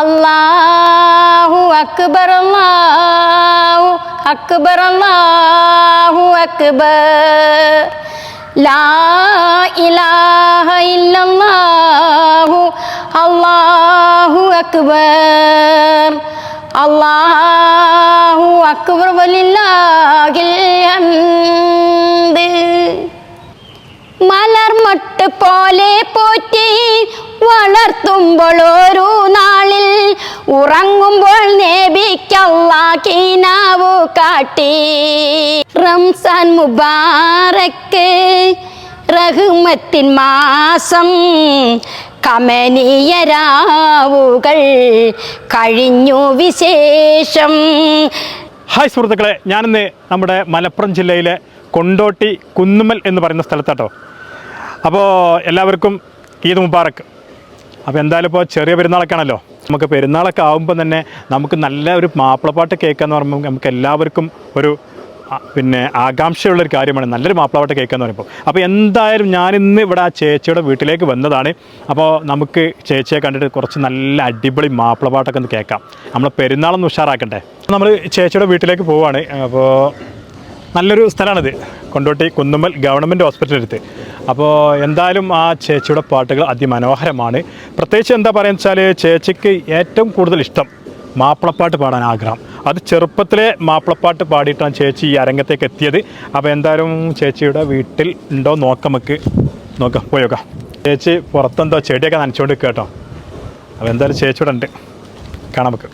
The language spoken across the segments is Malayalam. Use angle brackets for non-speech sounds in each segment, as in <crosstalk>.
അല്ലാഹു അക്ബർ അല്ലാഹു അക്ബർ അല്ലാഹു അക്ബർ. ലാ ഇലാഹ ഇല്ലല്ലാഹു അല്ലാഹു അക്ബർ. അല്ലാഹു അക്ബർ വലില്ലാഹിൽ ഹംദ്. മലർമൊട്ട് പോലെ പോറ്റി വളർത്തുമ്പോൾ ഒരു ഉറങ്ങുമ്പോൾ നേബിക്കല്ലാക്കിനാവു കാട്ടി. റംസാൻ മുബാറക്ക് റഹ്മത്തിൻ മാസം കമനീയരാവുകൾ കഴിഞ്ഞു വിശേഷം. ഹായ് സുഹൃത്തുക്കളെ ഞാനിന്ന് നമ്മുടെ മലപ്പുറം ജില്ലയിലെ കൊണ്ടോട്ടി കുന്നുമൽ എന്ന് പറയുന്ന സ്ഥലത്താട്ടോ. അപ്പോൾ എല്ലാവർക്കും ഈദ് മുബാറക്ക് അപ്പോൾ എന്തായാലും ഇപ്പോൾ ചെറിയ പെരുന്നാളൊക്കെ ആണല്ലോ നമുക്ക് പെരുന്നാളൊക്കെ ആകുമ്പോൾ തന്നെ നമുക്ക് നല്ല ഒരു മാപ്പിളപ്പാട്ട് കേൾക്കാന്ന് പറയുമ്പോൾ നമുക്ക് എല്ലാവർക്കും ഒരു പിന്നെ ആകാംക്ഷയുള്ളൊരു കാര്യമാണ്. നല്ലൊരു മാപ്പിളപ്പാട്ട് കേൾക്കാന്ന് പറയുമ്പോൾ അപ്പോൾ എന്തായാലും ഞാനിന്ന് ഇവിടെ ആ ചേച്ചിയുടെ വീട്ടിലേക്ക് വന്നതാണ്. അപ്പോൾ നമുക്ക് ചേച്ചിയെ കണ്ടിട്ട് കുറച്ച് നല്ല അടിപൊളി മാപ്പിളപ്പാട്ടൊക്കെ ഒന്ന് കേൾക്കാം. നമ്മൾ പെരുന്നാളൊന്ന് ഉഷാറാക്കണ്ടേ? നമ്മൾ ചേച്ചിയുടെ വീട്ടിലേക്ക് പോവുകയാണ് അപ്പോൾ നല്ലൊരു സ്ഥലമാണിത്. കൊണ്ടോട്ടി കുന്നുമ്മൽ ഗവൺമെന്റ് ഹോസ്പിറ്റലിനടുത്ത് അപ്പോൾ എന്തായാലും ആ ചേച്ചിയുടെ പാട്ടുകൾ അതിമനോഹരമാണ്. പ്രത്യേകിച്ച് എന്താ പറയുക വെച്ചാൽ ചേച്ചിക്ക് ഏറ്റവും കൂടുതൽ ഇഷ്ടം മാപ്പിളപ്പാട്ട് പാടാൻ ആഗ്രഹം. അത് ചെറുപ്പത്തിലെ മാപ്പിളപ്പാട്ട് പാടിയിട്ടാണ് ചേച്ചി ഈ അരങ്ങത്തേക്ക് എത്തിയത്. അപ്പോൾ എന്തായാലും ചേച്ചിയുടെ വീട്ടിൽ ഉണ്ടോ നോക്കാം നമുക്ക്. നോക്കാം പോയോക്കാം ചേച്ചി പുറത്തെന്തോ ചെടിയൊക്കെ നനച്ചുകൊണ്ട് കേട്ടോ. അപ്പോൾ എന്തായാലും ചേച്ചിയുടെ ഉണ്ട്. കാണാം നമുക്ക്.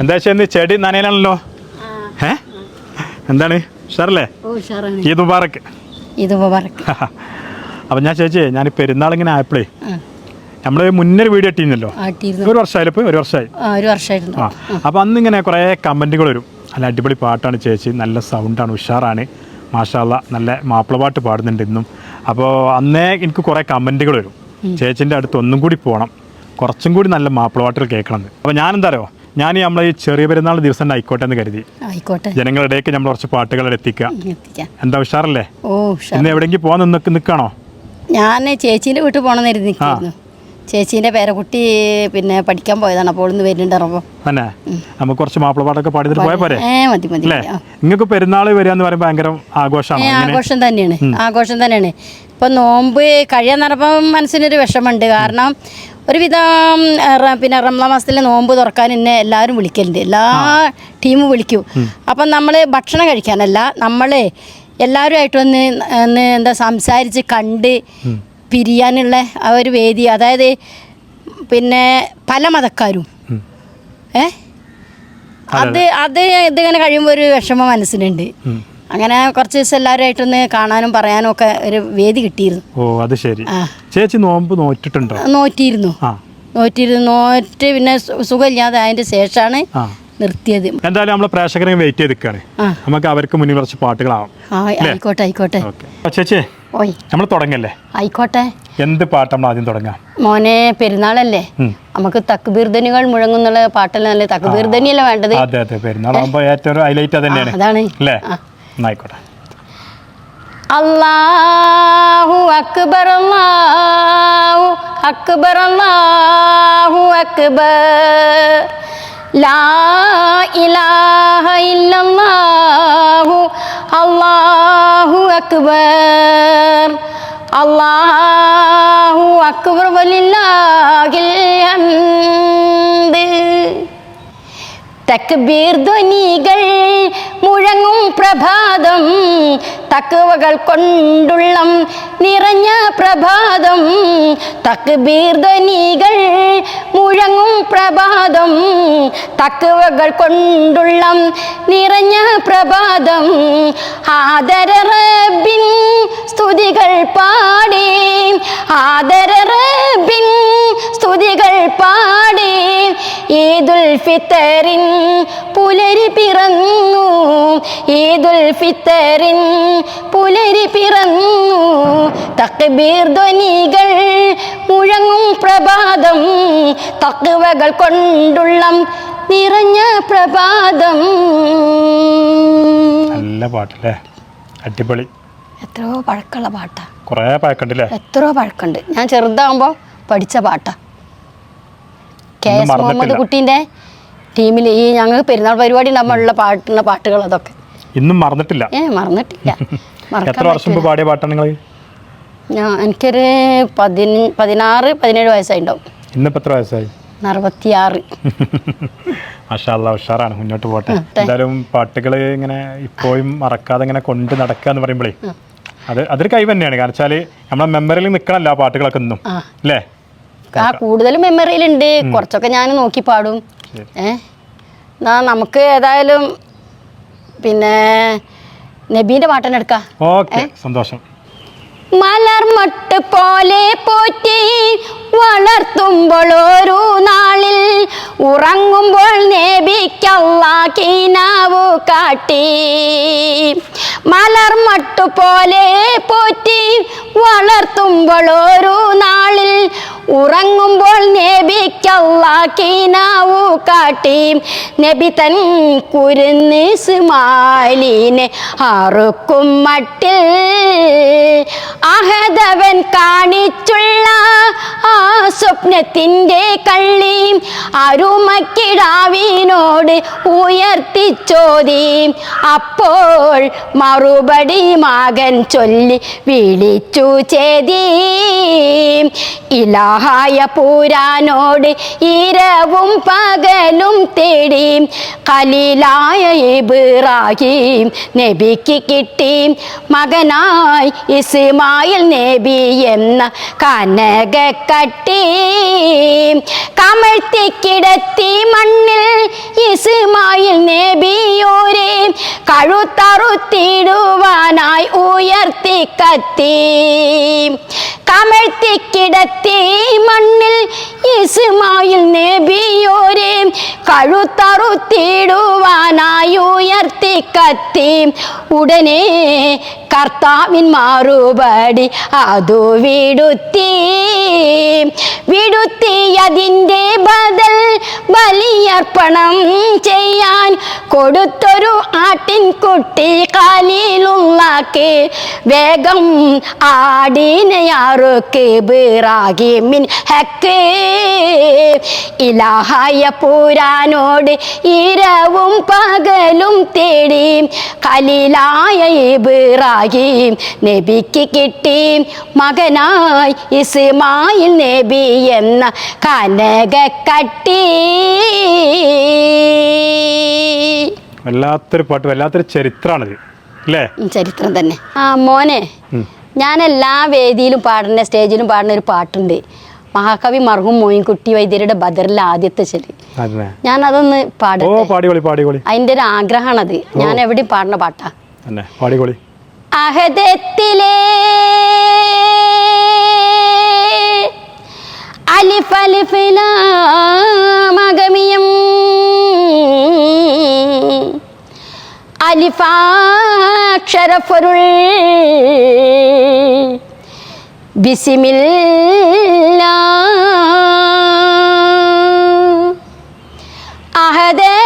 എന്താ ചേച്ചി ചെടി നനയിലാണല്ലോ? ഏ? എന്താണ്? ഉഷാറല്ലേ? ഈദ് മുബാറക്ക് <laughs> അപ്പൊ മുബാറക്ക് അപ്പം ഞാൻ ചേച്ചി ഞാൻ പെരുന്നാൾ ഇങ്ങനെ ആയപ്പോഴേ നമ്മൾ മുന്നേ ഒരു വീഡിയോ ഇട്ടിരുന്നല്ലോ? ഒരു വർഷമായാലും ഇപ്പോൾ ഒരു വർഷമായി? ഒരു വർഷമായിരുന്നു ആ. അപ്പോൾ അന്ന് ഇങ്ങനെ കുറേ കമന്റുകൾ വരും. നല്ല അടിപൊളി പാട്ടാണ് ചേച്ചി നല്ല സൗണ്ടാണ് ഉഷാറാണ്. മാഷാല്ല നല്ല മാപ്പിള പാട്ട് പാടുന്നുണ്ട് ഇന്നും. അപ്പോൾ അന്നേ എനിക്ക് കുറേ കമന്റുകൾ വരും. ചേച്ചിന്റെ അടുത്ത് ഒന്നും കൂടി പോകണം കുറച്ചും കൂടി നല്ല മാപ്പിള പാട്ടുകൾ കേൾക്കണം അപ്പൊ അപ്പോൾ ഞാൻ എന്താ അറിയോ? ഞാൻ ഈ നമ്മളെ ഈ ചെറിയ പെരുന്നാൾ ദിവസം തന്നെ ആയിക്കോട്ടെ എന്ന് കരുതി. ആയിക്കോട്ടെ. ജനങ്ങളിടേക്ക് നമ്മൾ കുറച്ച് പാട്ടുകൾ എത്തിക്കാം എത്തിക്കാം. എന്താ ഉഷാറല്ലേ? ഓ ഉഷാർ ഇന്ന് എവിടെയെങ്കിലും പോകാൻ നിന്നൊക്കെ നിൽക്കണോ ഞാൻ ചേച്ചീന്റെ വീട്ടിൽ പോകണമെന്ന് നിൽക്കുന്നു ചേച്ചീന്റെ പേരക്കുട്ടി പിന്നെ പഠിക്കാൻ പോയതാണ്. അപ്പോൾ ഇന്ന് വരുന്നുണ്ടറപ്പോ തന്നെ? നമുക്ക് കുറച്ച് മാപ്പിള പാട്ടൊക്കെ പാടിയിട്ട് പോയാൽ പോരെ? ഏ മതി മതി അല്ലേ. നിങ്ങൾക്ക് പെരുന്നാൾ വരിക എന്ന് പറയുമ്പോൾ ഭയങ്കര ആഘോഷം ആഘോഷമാണ് ആഘോഷം തന്നെയാണ്. ആഘോഷം തന്നെയാണ്. ഇപ്പം നോമ്പ് കഴിയാൻ നടപ്പം മനസ്സിനൊരു വിഷമമുണ്ട്. കാരണം ഒരുവിധം പിന്നെ റംലാ മാസത്തിൽ നോമ്പ് തുറക്കാൻ എന്നെ എല്ലാവരും വിളിക്കലുണ്ട്. എല്ലാ ടീമും വിളിക്കും. അപ്പം നമ്മൾ ഭക്ഷണം കഴിക്കാനല്ല നമ്മൾ എല്ലാവരുമായിട്ട് ഒന്ന് എന്താ സംസാരിച്ച് കണ്ട് പിരിയാനുള്ള ആ ഒരു വേദി. അതായത് പിന്നെ പല മതക്കാരും. ഏ? അത് അത് ഇതിങ്ങനെ കഴിയുമ്പോൾ ഒരു വിഷമം മനസ്സിലുണ്ട്. അങ്ങനെ കുറച്ച് ദിവസം എല്ലാവരുമായിട്ടൊന്ന് കാണാനും പറയാനും ഒക്കെ ഒരു വേദി കിട്ടിയിരുന്നു. ഓ അത് ശരി. ചേച്ചി നോമ്പ് നോറ്റിട്ടുണ്ടോ? നോറ്റിയിരുന്നു. നോറ്റിരുന്നു നോറ്റ് പിന്നെ സുഖമില്ലാതെ അതിന്റെ ശേഷമാണ് നിർത്തിയത്. എന്തായാലും നമ്മളെ പ്രേക്ഷകരെ വെയിറ്റ് ചെയ്തിരിക്കുകയാണ്. നമുക്ക് അവർക്ക് മുന്നിൽ കുറച്ച് പാട്ടുകളാവും. ആയിക്കോട്ടെ ആയിക്കോട്ടെ. ചേച്ചി ഓയ്. നമ്മൾ തുടങ്ങല്ലേ? ആയിക്കോട്ടെ. എന്ത് പാട്ട് നമ്മൾ ആദ്യം തുടങ്ങാം? മോനെ പെരുന്നാളല്ലേ. നമുക്ക് തക്കുബീർദനികൾ മുഴങ്ങുന്നുള്ള പാട്ടല്ലേ? തക്കുബീർദനിയല്ലേ തക്ബീർധനിയല്ലേ വേണ്ടത്? അതെ അതെ. പെരുന്നാളാകുമ്പോൾ ഏറ്റവും ഹൈലൈറ്റ് തന്നെയാണ്. അതാണ്. അല്ലേ. എന്നായിക്കോട്ടെ അല്ലാഹു അക്ബർ അല്ലാഹു അക്ബർ അല്ലാഹു അക്ബർ. ലാ ഇലാഹ ഇല്ലല്ലാഹു അല്ലാഹു അക്ബർ. അല്ലാഹു അക്ബർ വലില്ലാഹിൽ ഹംദ്. തക്ബീർ ധ്വനികൾ പ്രഭാതം തക്കവകൾ കൊണ്ടുള്ളം നിറഞ്ഞ പ്രഭാതം. തക്ബീർ ധ്വനികൾ മുഴങ്ങും പ്രഭാതം. തക്കവകൾ കൊണ്ടുള്ളം നിറഞ്ഞ പ്രഭാതം. ആദര റബ്ബിൻ സ്തുതികൾ പാടി ആദര റബ്ബിൻ സ്തുതികൾ പാടി ഈദുൽ ഫിത്തറിൻ പുലരി പിറന്നു. ഈദുൽ ഫിത്തറിൻ പുലരി പിറന്നു തക്ബീർ ധ്വനികൾ മുഴങ്ങും പ്രഭാതം. തക്വകൾ കൊണ്ടുള്ളം നിറഞ്ഞ പ്രഭാതം. നല്ല പാട്ടല്ലേ? അടിപൊളി. എത്രയോ പഴക്കമുള്ള പാട്ടാ. കുറേ പഴക്കണ്ടല്ലേ എത്രയോ പഴക്കമുണ്ട്. ഞാൻ ചെറുതാകുമ്പോൾ പഠിച്ച പാട്ടാ. കെ എസ് മുഹമ്മദ് കുട്ടീന്റെ കുട്ടീന്റെ ടീമിൽ ഈ ഞങ്ങൾക്ക് പെരുന്നാൾ പരിപാടി ഉണ്ടാകുമ്പോഴുള്ള പാട്ടുള്ള പാട്ടുകൾ അതൊക്കെ ഇന്നും മറന്നിട്ടില്ല. ഏ മറന്നിട്ടില്ല. <laughs> എത്ര വർഷം മുമ്പ് പാടിയ പാട്ടാണ് നിങ്ങൾ ഞാൻ എനിക്കൊരു പതിന പതിനാറ് പതിനേഴ് വയസ്സായിട്ടുണ്ടാവും. ഇന്നിപ്പോൾ എത്ര വയസ്സായി? അറുപത്തിയാറ്. <laughs> മാഷാല്ല ഉഷാറാണ്. മുന്നോട്ട് പോട്ടെ. എന്തായാലും പാട്ടുകൾ ഇങ്ങനെ ഇപ്പോഴും മറക്കാതെ ഇങ്ങനെ കൊണ്ട് നടക്കുക എന്ന് പറയുമ്പോഴേ അത് അതൊരു കൈ തന്നെയാണ്. കാരണം വെച്ചാൽ നമ്മളെ മെമ്മറിയിൽ നിൽക്കണല്ലോ ആ പാട്ടുകളൊക്കെ ഒന്നും. അല്ലേ ആ കൂടുതലും മെമ്മറിയിലുണ്ട് കുറച്ചൊക്കെ ഞാൻ നോക്കി പാടും. ഏഹ് നമുക്ക് ഏതായാലും പിന്നെ നബീന്റെ പാട്ടന്നെ എടുക്കാം. സന്തോഷം. മലർമട്ട് പോലെ പോറ്റി വളർത്തുമ്പോൾ ഒരു നാളിൽ ഉറങ്ങുമ്പോൾ നേബിക്കല്ല കീനാവു കാട്ടി. മലർമട്ടു പോലെ പോറ്റി വളർത്തുമ്പോൾ ഒരു നാളിൽ ഉറങ്ങുമ്പോൾ നബിക്കല്ല കീനാവു കാട്ടി. നബി തൻ കുരുന്ന് സുമാലിനെ അറുക്കും മട്ടിൽ. അഹദവൻ കാണിച്ചുള്ള ആ സ്വപ്നത്തിന്റെ കള്ളി അരുമക്കിടാവിനോട് ഉയർത്തിച്ചോതി അപ്പോൾ മറുപടി മകൻ ചൊല്ലി വിളിച്ചു ചേതി ഇലാഹായ പൂരാനോട് ഇരവും പകലും തേടി കലീലായ ഇബ്രാഹിം നബിക്ക് കിട്ടി മകനായി ഇസ്മായിൽ നബി എന്ന കനകക്കട്ടി കമഴ്ത്തിക്കിടത്തി മണ്ണിൽ ഇസുമായിൽ നേബിയോരെ കഴുത്തറുത്തിടുവാനായി ഉയർത്തി കത്തി. കമഴ്ത്തിക്കിടത്തി മണ്ണിൽ ഇസുമായിൽ നബിയോരെ കഴുത്തറുത്തിടുവാനായി ഉയർത്തി കത്തി. ഉടനെ കർത്താവിൻ മാറുപടി അതു വിടുത്തി. വിടുത്തി അതിന്റെ ബദൽ ബലിയർപ്പണം ചെയ്യാൻ കൊടുത്തൊരു ആട്ടിൻകുട്ടി കാലിലുള്ളാക്ക് വേഗം ആടിനയാറുക്ക് മിൻ ഹക്ക്. ഇലാഹായ പൂരാനോട് ഇരവും പകലും തേടി കലീലായ ഇബ്രാഹിം നബിക്ക് കിട്ടി. മകനായി ഇസ്മായിൽ നബി എന്ന കനകക്കട്ടി വല്ലാത്തൊരു പാട്ട് വല്ലാത്തൊരു ചരിത്രമാണിത് അല്ലേ? ചരിത്രം തന്നെ. ആ മോനെ ഞാൻ എല്ലാ വേദിയിലും പാടുന്ന സ്റ്റേജിലും പാടുന്ന ഒരു പാട്ടുണ്ട്. മഹാകവി മർഹൂം മോയിൻകുട്ടി വൈദ്യരുടെ ബദറിലെ ആദ്യത്തെ ചെറി ഞാൻ അതൊന്ന് പാടും അതിന്റെ അതിന്റെ ഒരു ആഗ്രഹമാണത്. ഞാൻ എവിടെയും പാടുന്ന പാട്ടാ. പാടികോളി അഹദത്തിലെ. അലിഫലിഫിലാമഗമിയം അലിഫാക്ഷരപ്പൊരുൾ ബിസിമില്ല.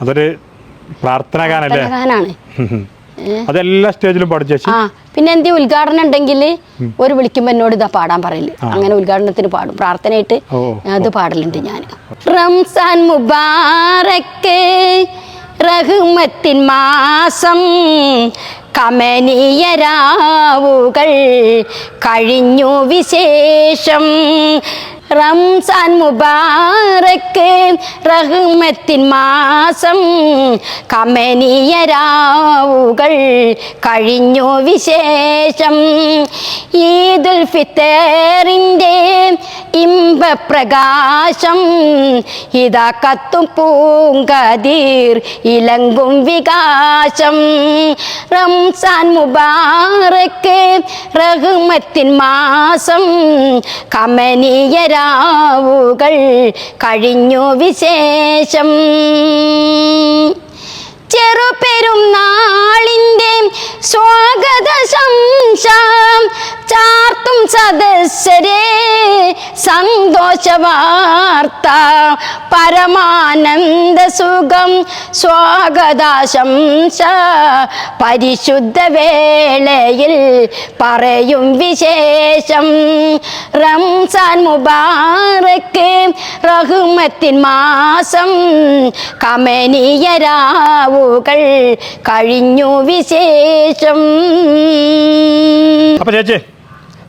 അതൊരു പ്രാർത്ഥന ഗാനല്ലേ ഗാനാണ് <laughs> അതെല്ലാ സ്റ്റേജിലും പാടും ചേച്ചി ആ പിന്നെ എന്ത് ഉദ്ഘാടനം ഉണ്ടെങ്കിൽ ഒരു വിളിക്കുമ്പോൾ എന്നോട് ഇതാ പാടാൻ പറയില്ല അങ്ങനെ ഉദ്ഘാടനത്തിന് പാടും. പ്രാർത്ഥനയായിട്ട് അത് പാടലുണ്ട് ഞാൻ. റംസാൻ മുബാറക്ക് റഹ്മത്തിൻ മാസം കമനീയരാവുകൾ കഴിഞ്ഞു വിശേഷം. റംസാൻ മുബാറക്ക് റഹ്മത്തിൻ മാസം കമനീയ രാവുകൾ കഴിഞ്ഞു വിശേഷം. ഈദുൽ ഫിത്തറിന്റെ ഇമ്പപ്രകാശം ഇതാ കത്തും പൂങ്കതിർ ഇലങ്കും വികാശം. റംസാൻ മുബാറക്ക് റഹ്മത്തിൻ മാസം കമനീയ രാവുകൾ കഴിഞ്ഞു വിശേഷം. ചെറുപെരുന്നാളിന്റെ സ്വാഗത ശംശാം ചാർത്തും സദസ്സരെ സന്തോഷ വാർത്ത പരമാനന്ദ സുഖം സ്വാഗതാശംസ പരിശുദ്ധ വേളയിൽ പറയും വിശേഷം. റംസാൻ മുബാറക്ക് റഹ്മത്തിൻ മാസം കമനീയ രാവുകൾ കഴിഞ്ഞു വിശേഷം. അപ്പൊ ചേച്ചി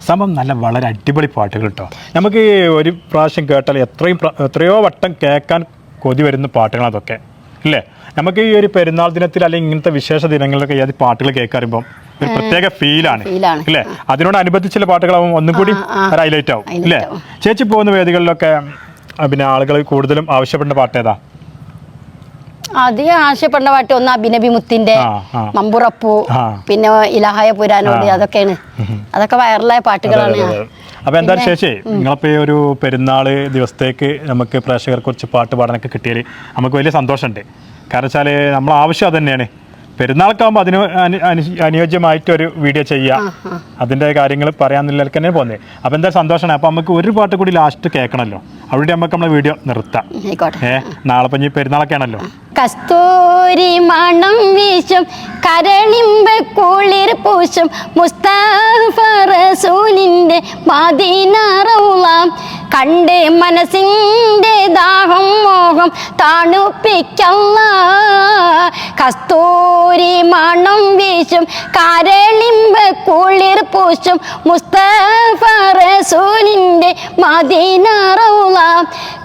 സമം നല്ല വളരെ അടിപൊളി പാട്ടുകൾ കേട്ടോ. നമുക്ക് ഒരു പ്രാവശ്യം കേട്ടാൽ എത്രയും എത്രയോ വട്ടം കേൾക്കാൻ കൊതി വരുന്ന പാട്ടുകൾ അതൊക്കെ ഇല്ലേ നമുക്ക് ഈ ഒരു പെരുന്നാൾ ദിനത്തിൽ അല്ലെങ്കിൽ ഇങ്ങനത്തെ വിശേഷ ദിനങ്ങളിലൊക്കെ ഏത് പാട്ടുകൾ കേൾക്കാറുമ്പോൾ ഒരു പ്രത്യേക ഫീലാണ് അല്ലേ? അതിനോടനുബന്ധിച്ചുള്ള പാട്ടുകളാവും ഒന്നും കൂടി ഹൈലൈറ്റ് ആവും അല്ലേ? ഇല്ലേ ചേച്ചി പോകുന്ന വേദികളിലൊക്കെ പിന്നെ ആളുകൾ കൂടുതലും ആവശ്യപ്പെടുന്ന പാട്ട് ഏതാ? അധികം ആവശ്യപ്പെടുന്ന പാട്ട് ഒന്ന് അഭിനബി മുത്തിന്റെ. മമ്പുറപ്പൂ പിന്നെ ഇലഹായ പുരാനോട് അതൊക്കെയാണ്. അതൊക്കെ വൈറലായ പാട്ടുകളാണ്. അപ്പൊ എന്തായാലും ശേഷി നിങ്ങളിപ്പോ ഈ ഒരു പെരുന്നാൾ ദിവസത്തേക്ക് നമുക്ക് പ്രേക്ഷകർക്ക് കുറച്ച് പാട്ട് പാടാനൊക്കെ കിട്ടിയാൽ നമുക്ക് വലിയ സന്തോഷമുണ്ട്. കാരണം വെച്ചാൽ നമ്മളെ ആവശ്യം അത് തന്നെയാണ്. പെരുന്നാൾക്കാകുമ്പോൾ അതിന് അനു- അനു- അനുയോജ്യമായിട്ട് ഒരു വീഡിയോ ചെയ്യുക അതിന്റെ കാര്യങ്ങൾ പറയാന്നില്ല തന്നെ പോന്നേ. അപ്പം എന്താ സന്തോഷമാണ് അപ്പം നമുക്ക് ഒരു പാട്ട് കൂടി ലാസ്റ്റ് കേൾക്കണമല്ലോ അവിടെ നമുക്ക് നമ്മളെ വീഡിയോ നിർത്താം. ഏ നാളെ പഞ്ഞി പെരുന്നാളൊക്കെ ആണല്ലോ. കസ്തൂരി മണം വീശും കരളിമ്പ കുളിർ പൂശും മുസ്താഫ റസൂലിന്റെ മദീന റൗള കണ്ട് മനസ്സിന്റെ ദാഹം മോഹം തണുപ്പിക്കല്ല. കസ്തൂരി മണം വീശും കരളിമ്പ കുളിർ പൂശും മുസ്തഫ റസൂലിന്റെ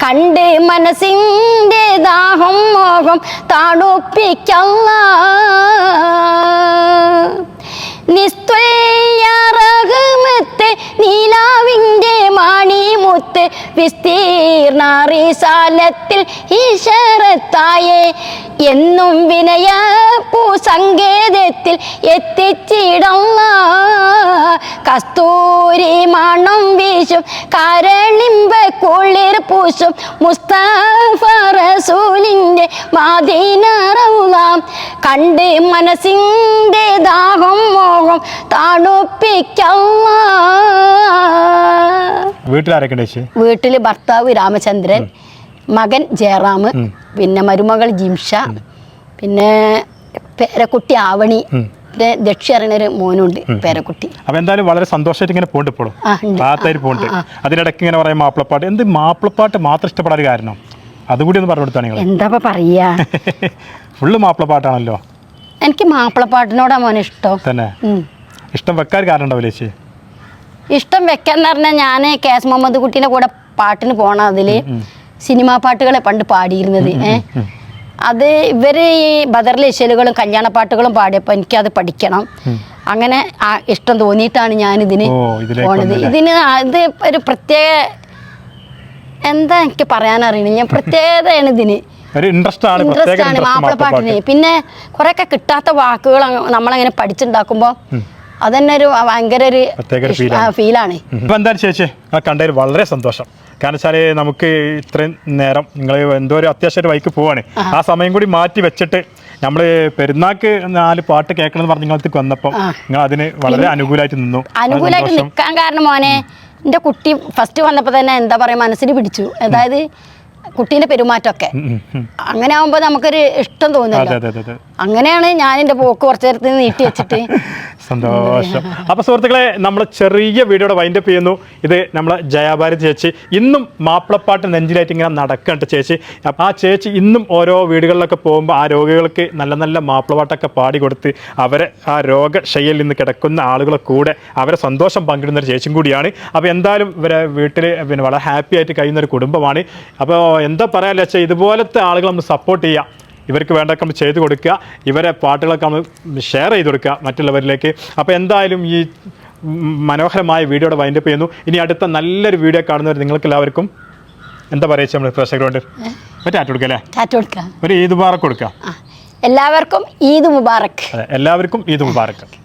കണ്ട് മനസ്സിന്റെ ദാഹം മോഹം തണുപ്പിക്കല്ല. വിസ്തീർണ റിസാലത്തിൽ ഈശ്വരത്തായേ എന്നും വിനയ സങ്കേതത്തിൽ എത്തിച്ചിടല്ല കസ്തൂരി മണം വീശും കരളിമ്പ കുളിർ പൂശും മുസ്തഫ റസൂലിന്റെ കണ്ട് മനസ്സിന്റെ ദാഹം മോഹം തണുപ്പിക്കല്ല വീട്ടിൽ ഭർത്താവ് രാമചന്ദ്രൻ മകൻ ജയറാം പിന്നെ മരുമകൾ ജിംഷ പിന്നെ പേരക്കുട്ടി ആവണി പിന്നെ ദക്ഷി അറിയണൊരു മോനുണ്ട് പേരക്കുട്ടി. അപ്പൊ എന്തായാലും വളരെ സന്തോഷമായിട്ട് ഇങ്ങനെ പോണ്ട് ഇപ്പോഴും. ആ, പോണ്ട്. അതിനിടയ്ക്ക് ഇങ്ങനെ പറയാം മാപ്പിളപ്പാട്ട്. എന്ത് മാപ്പിളപ്പാട്ട് മാത്രം ഇഷ്ടപ്പെടാൻ കാരണം? അതുകൂടി ഒന്ന് പറഞ്ഞു നിങ്ങൾ എന്താ പറയാ? <laughs> ഫുള്ള് മാപ്പിളപ്പാട്ടാണല്ലോ. എനിക്ക് മാപ്പിളപ്പാട്ടിനോടാ മോനെ ഇഷ്ടം. തന്നെ? ഇഷ്ടം വെക്കാൻ കാരണം ഉണ്ടാവില്ല ചേച്ചി? ഇഷ്ടം വെക്കാന്ന് പറഞ്ഞാൽ ഞാൻ കെ എസ് മുഹമ്മദ് കുട്ടീന്റെ കൂടെ പാട്ടിന് പോണ അതിൽ സിനിമാ പാട്ടുകളെ പണ്ട് പാടിയിരുന്നത് ഏ അത് ഇവർ ഈ ബദറിലെ ഇശലുകളും കല്യാണ പാട്ടുകളും പാടിയപ്പോൾ എനിക്കത് പഠിക്കണം. അങ്ങനെ ആ ഇഷ്ടം തോന്നിയിട്ടാണ് ഞാൻ ഇതിന് പോണത്. ഇതിന് അത് ഒരു പ്രത്യേക എന്താ എനിക്ക് പറയാനറിയണം ഞാൻ പ്രത്യേകതയാണ് ഇതിന്. ഇൻട്രസ്റ്റ് ആണ് മാപ്പിളപ്പാട്ടിന് പിന്നെ കുറെയൊക്കെ കിട്ടാത്ത വാക്കുകൾ നമ്മളങ്ങനെ പഠിച്ചുണ്ടാക്കുമ്പോൾ അതന്നെ ഒരു ഭയങ്കര ഒരു. ഫീലാണ് ഇപ്പം എന്തായാലും ചേച്ചി ആ കണ്ടതിൽ വളരെ സന്തോഷം. കാരണം വെച്ചാൽ നമുക്ക് ഇത്രയും നേരം നിങ്ങൾ എന്തോ ഒരു അത്യാവശ്യം വൈക്ക് പോവാണ്. ആ. സമയം കൂടി മാറ്റി വെച്ചിട്ട് നമ്മൾ പെരുന്നാക്ക് നാല് പാട്ട് കേൾക്കണം എന്ന് പറഞ്ഞ് വന്നപ്പം നിങ്ങൾ അതിന് വളരെ അനുകൂലമായിട്ട് നിന്നു. അനുകൂലമായിട്ട് നിൽക്കാൻ കാരണം മോനെ എന്റെ കുട്ടി ഫസ്റ്റ് വന്നപ്പോൾ തന്നെ എന്താ പറയുക മനസ്സിന് പിടിച്ചു. അതായത് കുട്ടീന്റെ പെരുമാറ്റമൊക്കെ. അങ്ങനെ ആകുമ്പോൾ നമുക്കൊരു ഇഷ്ടം അതെ. അങ്ങനെയാണ് ഞാൻ എന്റെ പോക്ക് കുറച്ച് നേരത്ത് നീട്ടി വെച്ചിട്ട്. സന്തോഷം. അപ്പൊ സുഹൃത്തുക്കളെ നമ്മൾ ചെറിയ വീഡിയോയുടെ വൈൻഡപ്പ് ചെയ്യുന്നു. ഇത് നമ്മളെ ജയാഭാരതി ചേച്ചി. ഇന്നും മാപ്പിളപ്പാട്ട് നെഞ്ചിലായിട്ട് ഇങ്ങനെ നടക്കണ്ട ചേച്ചി. ആ ചേച്ചി ഇന്നും ഓരോ വീടുകളിലൊക്കെ പോകുമ്പോൾ ആ രോഗികൾക്ക് നല്ല നല്ല മാപ്പിളപ്പാട്ടൊക്കെ പാടി കൊടുത്ത് അവരെ ആ രോഗശയ്യയിൽ നിന്ന് കിടക്കുന്ന ആളുകളെ കൂടെ അവരെ സന്തോഷം പങ്കിടുന്ന ഒരു ചേച്ചിയും കൂടിയാണ്. അപ്പോൾ എന്തായാലും ഇവരെ വീട്ടിൽ പിന്നെ വളരെ ഹാപ്പി ആയിട്ട് കഴിയുന്ന ഒരു കുടുംബമാണ്. അപ്പോൾ എന്താ പറയാല്ലേ വെച്ചാൽ ഇതുപോലത്തെ ആളുകൾ നമ്മൾ സപ്പോർട്ട് ചെയ്യുക ഇവർക്ക് വേണ്ടതൊക്കെ നമ്മൾ ചെയ്ത് കൊടുക്കുക. ഇവരെ പാട്ടുകളൊക്കെ നമ്മൾ ഷെയർ ചെയ്ത് കൊടുക്കുക മറ്റുള്ളവരിലേക്ക്. അപ്പോൾ എന്തായാലും ഈ മനോഹരമായ വീഡിയോയുടെ വൈൻഡപ്പ് ചെയ്യുന്നു. ഇനി അടുത്ത നല്ലൊരു വീഡിയോ കാണുന്നവർ നിങ്ങൾക്ക് എല്ലാവർക്കും എന്താ പറയുക നമ്മൾ പ്രേക്ഷകരോട്? ആറ്റ് കൊടുക്കുക അല്ലേ? ടാറ്റ ഒരു ഈദ് മുബാറക്ക് കൊടുക്കുക എല്ലാവർക്കും ഈദ് മുബാറക്ക് എല്ലാവർക്കും ഈദ് മുബാറക്ക്